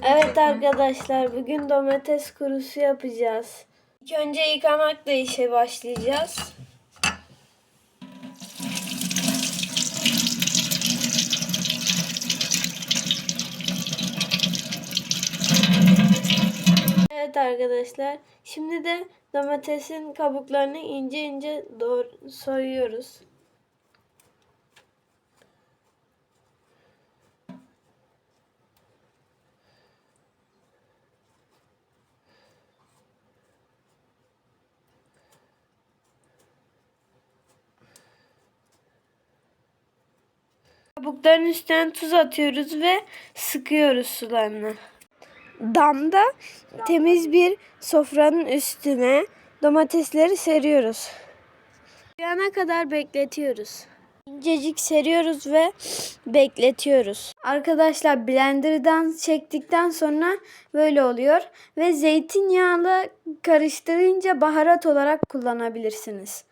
Evet arkadaşlar bugün domates kurusu yapacağız. İlk önce yıkamakla işe başlayacağız. Evet arkadaşlar şimdi de domatesin kabuklarını ince ince doğru soyuyoruz. Kabukların üstüne tuz atıyoruz ve sıkıyoruz sularını. Damda temiz bir sofranın üstüne domatesleri seriyoruz. Kuruyana kadar bekletiyoruz. İncecik seriyoruz ve bekletiyoruz. Arkadaşlar blenderdan çektikten sonra böyle oluyor ve zeytinyağlı karıştırınca baharat olarak kullanabilirsiniz.